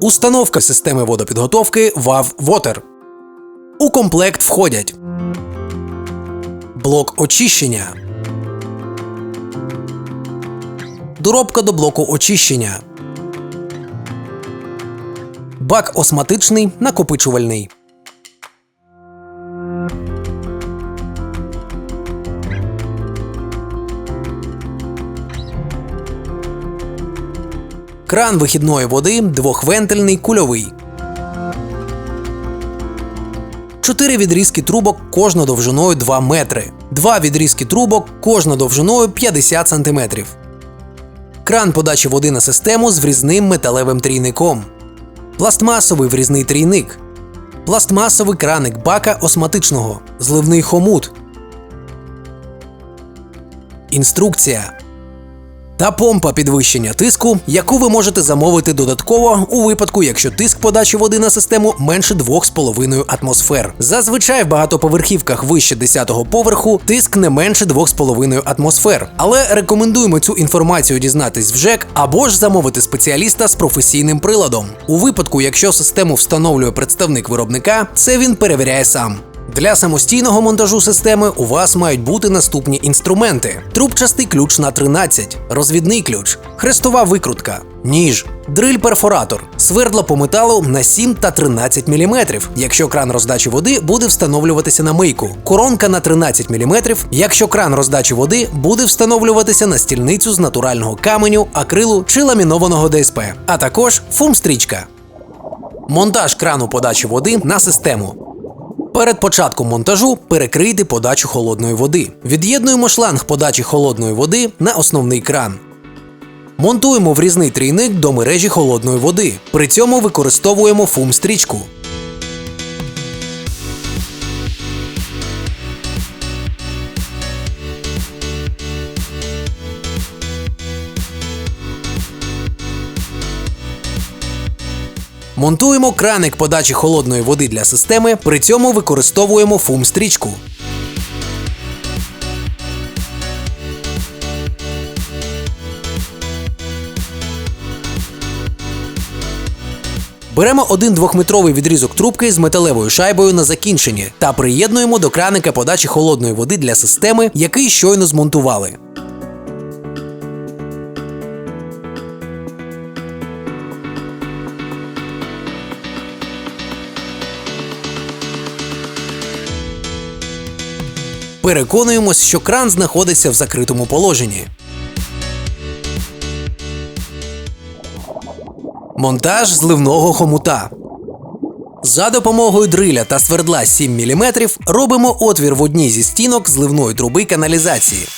Установка системи водопідготовки WAV Water. У комплект входять блок очищення, доробка до блоку очищення, бак осматичний накопичувальний. Кран вихідної води двохвентильний кульовий. Чотири відрізки трубок кожна довжиною 2 метри. Два відрізки трубок кожна довжиною 50 см. Кран подачі води на систему з врізним металевим трійником. Пластмасовий врізний трійник. Пластмасовий краник бака осматичного. Зливний хомут. Інструкція та помпа підвищення тиску, яку ви можете замовити додатково у випадку, якщо тиск подачі води на систему менше 2,5 атмосфер. Зазвичай в багатоповерхівках вище 10-го поверху тиск не менше 2,5 атмосфер. Але рекомендуємо цю інформацію дізнатись в ЖЕК або ж замовити спеціаліста з професійним приладом. У випадку, якщо систему встановлює представник виробника, це він перевіряє сам. Для самостійного монтажу системи у вас мають бути наступні інструменти: трубчастий ключ на 13, розвідний ключ, хрестова викрутка, ніж, дриль-перфоратор, свердла по металу на 7 та 13 мм, якщо кран роздачі води буде встановлюватися на мийку, коронка на 13 мм, якщо кран роздачі води буде встановлюватися на стільницю з натурального каменю, акрилу чи ламінованого ДСП, а також фум-стрічка. Монтаж крану подачі води на систему. Перед початком монтажу перекрийте подачу холодної води. Від'єднуємо шланг подачі холодної води на основний кран. Монтуємо врізний трійник до мережі холодної води. При цьому використовуємо фум-стрічку. Монтуємо краник подачі холодної води для системи, при цьому використовуємо фум-стрічку. Беремо один двохметровий відрізок трубки з металевою шайбою на закінченні та приєднуємо до краника подачі холодної води для системи, який щойно змонтували. Переконуємось, що кран знаходиться в закритому положенні. Монтаж зливного хомута. За допомогою дриля та свердла 7 мм робимо отвір в одній зі стінок зливної труби каналізації.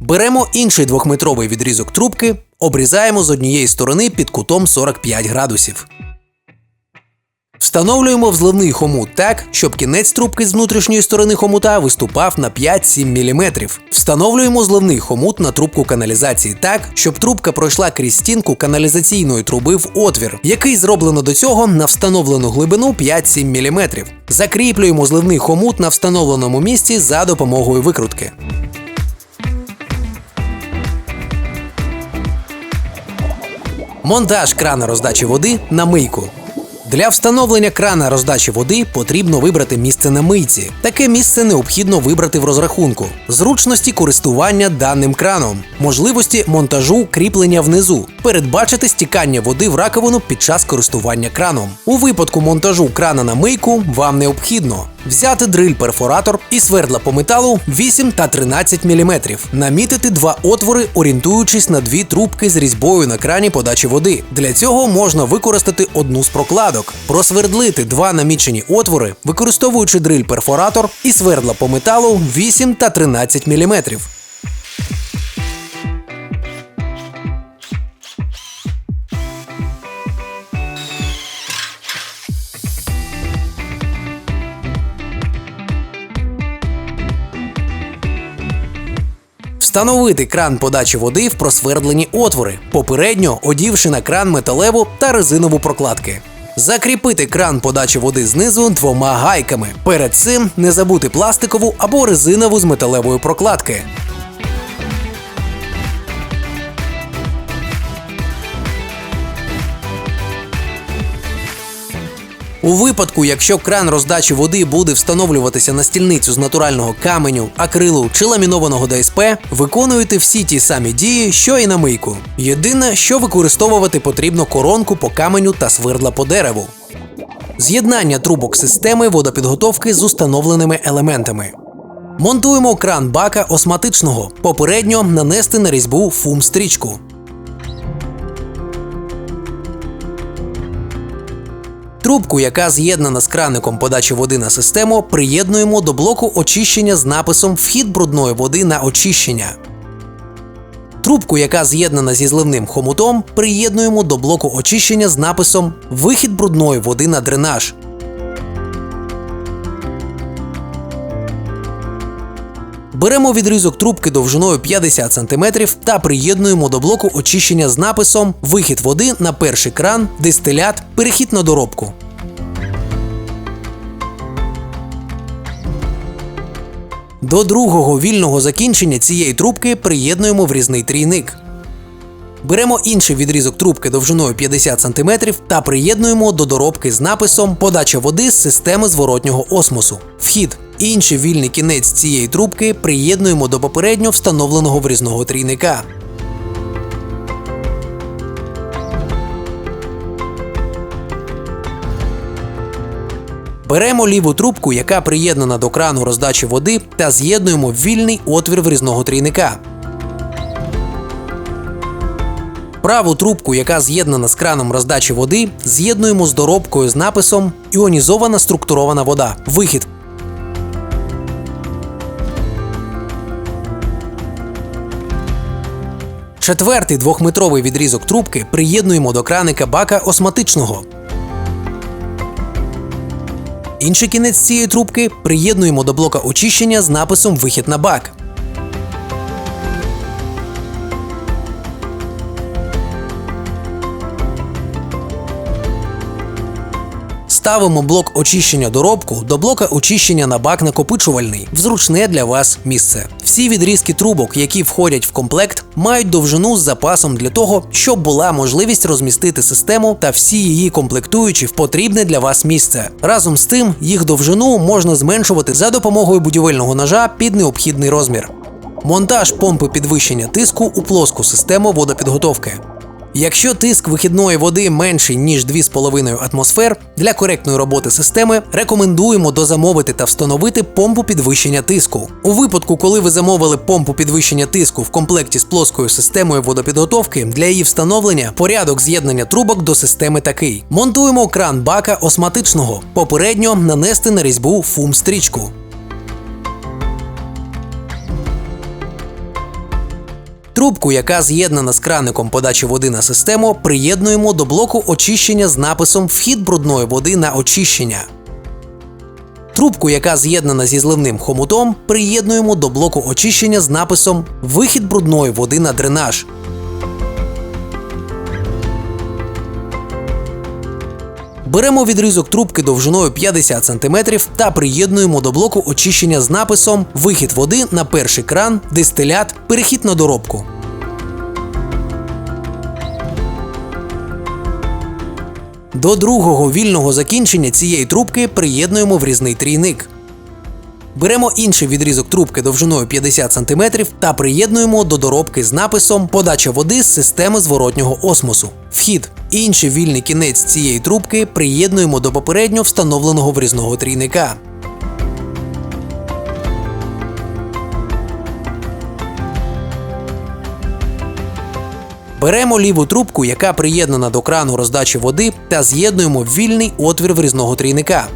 Беремо інший двохметровий відрізок трубки, обрізаємо з однієї сторони під кутом 45 градусів. Встановлюємо взливний хомут так, щоб кінець трубки з внутрішньої сторони хомута виступав на 5-7 мм. Встановлюємо зливний хомут на трубку каналізації так, щоб трубка пройшла крізь стінку каналізаційної труби в отвір, який зроблено до цього на встановлену глибину 5-7 мм. Закріплюємо зливний хомут на встановленому місці за допомогою викрутки. Монтаж крана роздачі води на мийку. Для встановлення крана роздачі води потрібно вибрати місце на мийці. Таке місце необхідно вибрати в розрахунку, зручності користування даним краном, можливості монтажу кріплення внизу, передбачити стікання води в раковину під час користування краном. У випадку монтажу крана на мийку вам необхідно взяти дриль-перфоратор і свердла по металу 8 та 13 мм, намітити два отвори, орієнтуючись на дві трубки з різьбою на крані подачі води. Для цього можна використати одну з прокладок, просвердлити два намічені отвори, використовуючи дриль-перфоратор і свердла по металу 8 та 13 мм. Встановити кран подачі води в просвердлені отвори, попередньо одівши на кран металеву та резинову прокладки. Закріпити кран подачі води знизу двома гайками. Перед цим не забути пластикову або резинову з металевої прокладки. У випадку, якщо кран роздачі води буде встановлюватися на стільницю з натурального каменю, акрилу чи ламінованого ДСП, виконуєте всі ті самі дії, що і на мийку. Єдине, що використовувати потрібно коронку по каменю та свердла по дереву. З'єднання трубок системи водопідготовки з установленими елементами. Монтуємо кран бака осматичного. Попередньо нанести на різьбу фум Трубку, яка з'єднана з краником подачі води на систему, приєднуємо до блоку очищення з написом Вхід брудної води на очищення. Трубку, яка з'єднана зі зливним хомутом, приєднуємо до блоку очищення з написом Вихід брудної води на дренаж. Беремо відрізок трубки довжиною 50 см та приєднуємо до блоку очищення з написом Вихід води на перший кран, дистилят, перехід на доробку. До другого вільного закінчення цієї трубки приєднуємо врізний трійник. Беремо інший відрізок трубки довжиною 50 см та приєднуємо до доробки з написом Подача води з системи зворотнього осмосу. Вхід. Інший вільний кінець цієї трубки приєднуємо до попередньо встановленого врізного трійника. Беремо ліву трубку, яка приєднана до крану роздачі води, та з'єднуємо вільний отвір врізного трійника. Праву трубку, яка з'єднана з краном роздачі води, з'єднуємо з доробкою з написом Іонізована структурована вода. Вихід. Четвертий двохметровий відрізок трубки приєднуємо до краника бака осматичного. Інший кінець цієї трубки приєднуємо до блока очищення з написом Вихід на бак. Ставимо блок очищення доробку до блока очищення на бак накопичувальний в зручне для вас місце. Всі відрізки трубок, які входять в комплект, мають довжину з запасом для того, щоб була можливість розмістити систему та всі її комплектуючі в потрібне для вас місце. Разом з тим, їх довжину можна зменшувати за допомогою будівельного ножа під необхідний розмір. Монтаж помпи підвищення тиску у плоску систему водопідготовки. Якщо тиск вихідної води менший ніж 2,5 атмосфер, для коректної роботи системи рекомендуємо дозамовити та встановити помпу підвищення тиску. У випадку, коли ви замовили помпу підвищення тиску в комплекті з плоскою системою водопідготовки, для її встановлення порядок з'єднання трубок до системи такий: монтуємо кран бака осматичного, попередньо нанести на різьбу фум Трубку, яка з'єднана з краником подачі води на систему, приєднуємо до блоку очищення з написом Вхід брудної води на очищення. Трубку, яка з'єднана зі зливним хомутом, приєднуємо до блоку очищення з написом Вихід брудної води на дренаж. Беремо відрізок трубки довжиною 50 см та приєднуємо до блоку очищення з написом Вихід води на перший кран, дистилят, перехід на доробку. До другого вільного закінчення цієї трубки приєднуємо врізний трійник. Беремо інший відрізок трубки довжиною 50 см та приєднуємо до доробки з написом Подача води з системи зворотнього осмосу. Вхід. Інший вільний кінець цієї трубки приєднуємо до попередньо встановленого врізного трійника. Беремо ліву трубку, яка приєднана до крану роздачі води, та з'єднуємо вільний отвір врізного трійника.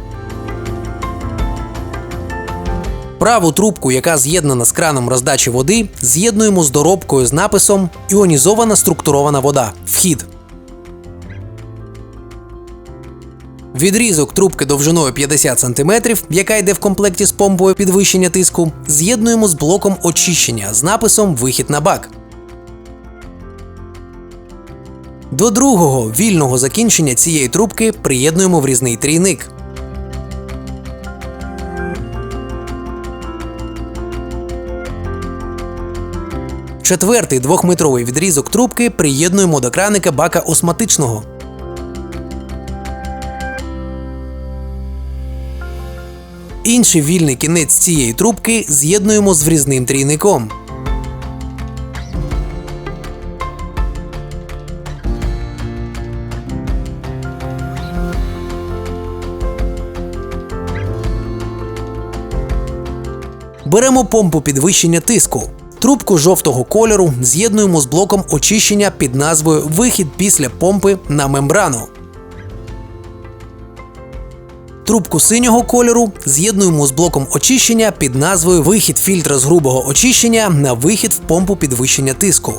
Праву трубку, яка з'єднана з краном роздачі води, з'єднуємо з доробкою з написом Іонізована структурована вода. Вхід. Відрізок трубки довжиною 50 см, яка йде в комплекті з помпою підвищення тиску, з'єднуємо з блоком очищення з написом Вихід на бак. До другого вільного закінчення цієї трубки приєднуємо врізний трійник. Четвертий двохметровий відрізок трубки приєднуємо до краника бака осматичного. Інший вільний кінець цієї трубки з'єднуємо з врізним трійником. Беремо помпу підвищення тиску. Трубку жовтого кольору з'єднуємо з блоком очищення під назвою Вихід після помпи на мембрану. Трубку синього кольору з'єднуємо з блоком очищення під назвою Вихід фільтра з грубого очищення на вихід в помпу підвищення тиску.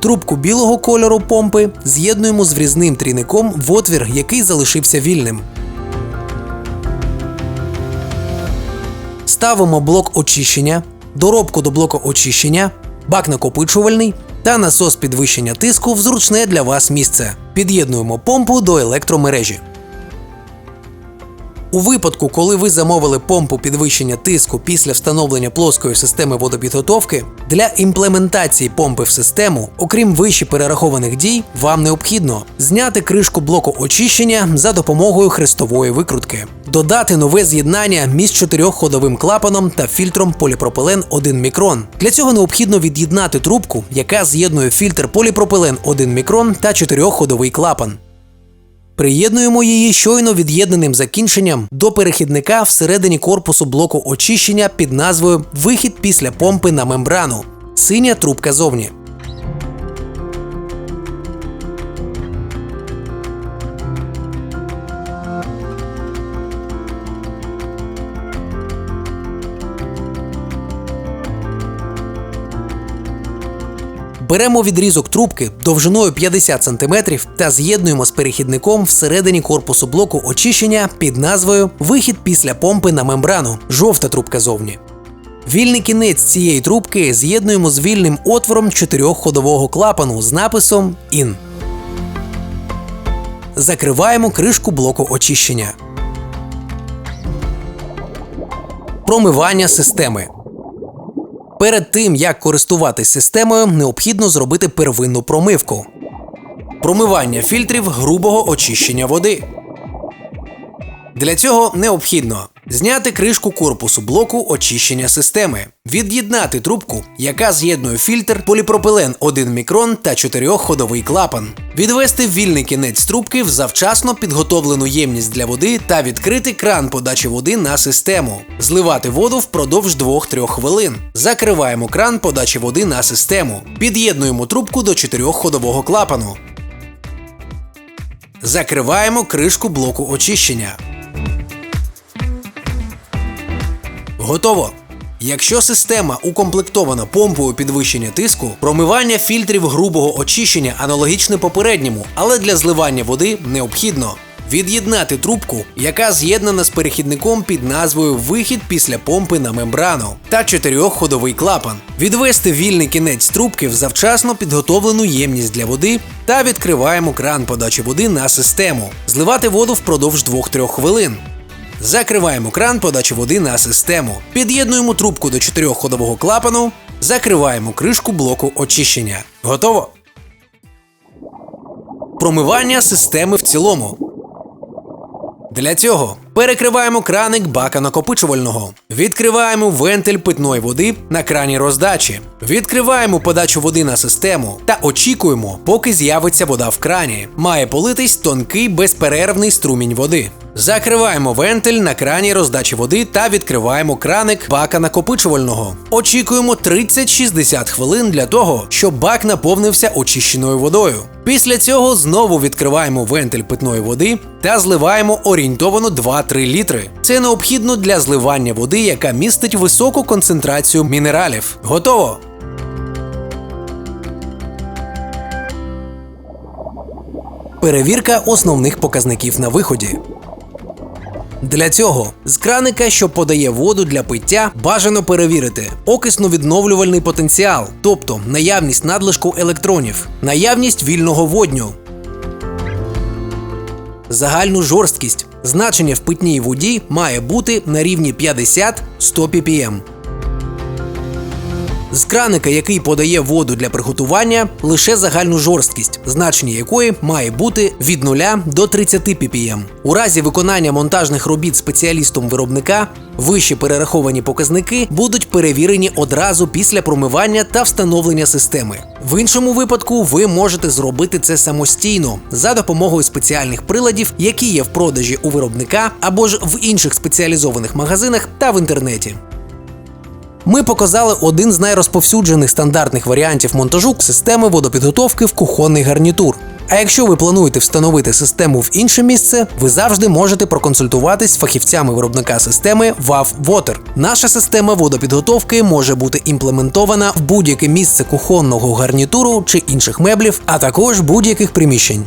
Трубку білого кольору помпи з'єднуємо з врізним трійником в отвір, який залишився вільним. Ставимо блок очищення, доробку до блоку очищення, бак накопичувальний та насос підвищення тиску в зручне для вас місце. Під'єднуємо помпу до електромережі. У випадку, коли ви замовили помпу підвищення тиску після встановлення плоскої системи водопідготовки, для імплементації помпи в систему, окрім вище перерахованих дій, вам необхідно зняти кришку блоку очищення за допомогою хрестової викрутки, додати нове з'єднання між чотирьохходовим клапаном та фільтром поліпропилен 1 мікрон. Для цього необхідно від'єднати трубку, яка з'єднує фільтр поліпропилен 1 мікрон та чотирьохходовий клапан. Приєднуємо її щойно від'єднаним закінченням до перехідника всередині корпусу блоку очищення під назвою Вихід після помпи на мембрану. Синя трубка зовні. Беремо відрізок трубки довжиною 50 см та з'єднуємо з перехідником всередині корпусу блоку очищення під назвою Вихід після помпи на мембрану. Жовта трубка зовні. Вільний кінець цієї трубки з'єднуємо з вільним отвором чотирьохходового клапану з написом IN. Закриваємо кришку блоку очищення. Промивання системи. Перед тим як користуватись системою, необхідно зробити первинну промивку. Промивання фільтрів грубого очищення води. Для цього необхідно зняти кришку корпусу блоку очищення системи, від'єднати трубку, яка з'єднує фільтр, поліпропилен 1 мікрон та 4-ходовий клапан, відвести вільний кінець трубки в завчасно підготовлену ємність для води та відкрити кран подачі води на систему, зливати воду впродовж 2-3 хвилин. Закриваємо кран подачі води на систему, під'єднуємо трубку до 4-ходового клапану. Закриваємо кришку блоку очищення. Готово. Якщо система укомплектована помпою підвищення тиску, промивання фільтрів грубого очищення аналогічне попередньому, але для зливання води необхідно від'єднати трубку, яка з'єднана з перехідником під назвою Вихід після помпи на мембрану та чотирьохходовий клапан, відвести вільний кінець трубки в завчасно підготовлену ємність для води та відкриваємо кран подачі води на систему, зливати воду впродовж 2-3 хвилин. Закриваємо кран подачі води на систему. Під'єднуємо трубку до чотирьохходового клапану. Закриваємо кришку блоку очищення. Готово. Промивання системи в цілому. Для цього перекриваємо краник бака накопичувального, відкриваємо вентиль питної води на крані роздачі, відкриваємо подачу води на систему та очікуємо, поки з'явиться вода в крані. Має политись тонкий безперервний струмінь води. Закриваємо вентиль на крані роздачі води та відкриваємо краник бака накопичувального. Очікуємо 30-60 хвилин для того, щоб бак наповнився очищеною водою. Після цього знову відкриваємо вентиль питної води та зливаємо орієнтовано 2-3 літри. Це необхідно для зливання води, яка містить високу концентрацію мінералів. Готово! Перевірка основних показників на виході. Для цього з краника, що подає воду для пиття, бажано перевірити окисно-відновлювальний потенціал, тобто наявність надлишку електронів, наявність вільного водню, загальну жорсткість. Значення в питній воді має бути на рівні 50-100 ppm. З краника, який подає воду для приготування, лише загальну жорсткість, значення якої має бути від 0 до 30 ppm. У разі виконання монтажних робіт спеціалістом виробника вищі перераховані показники будуть перевірені одразу після промивання та встановлення системи. В іншому випадку ви можете зробити це самостійно за допомогою спеціальних приладів, які є в продажі у виробника або ж в інших спеціалізованих магазинах та в інтернеті. Ми показали один з найрозповсюджених стандартних варіантів монтажу системи водопідготовки в кухонний гарнітур. А якщо ви плануєте встановити систему в інше місце, ви завжди можете проконсультуватись з фахівцями виробника системи WAV Water. Наша система водопідготовки може бути імплементована в будь-яке місце кухонного гарнітуру чи інших меблів, а також будь-яких приміщень.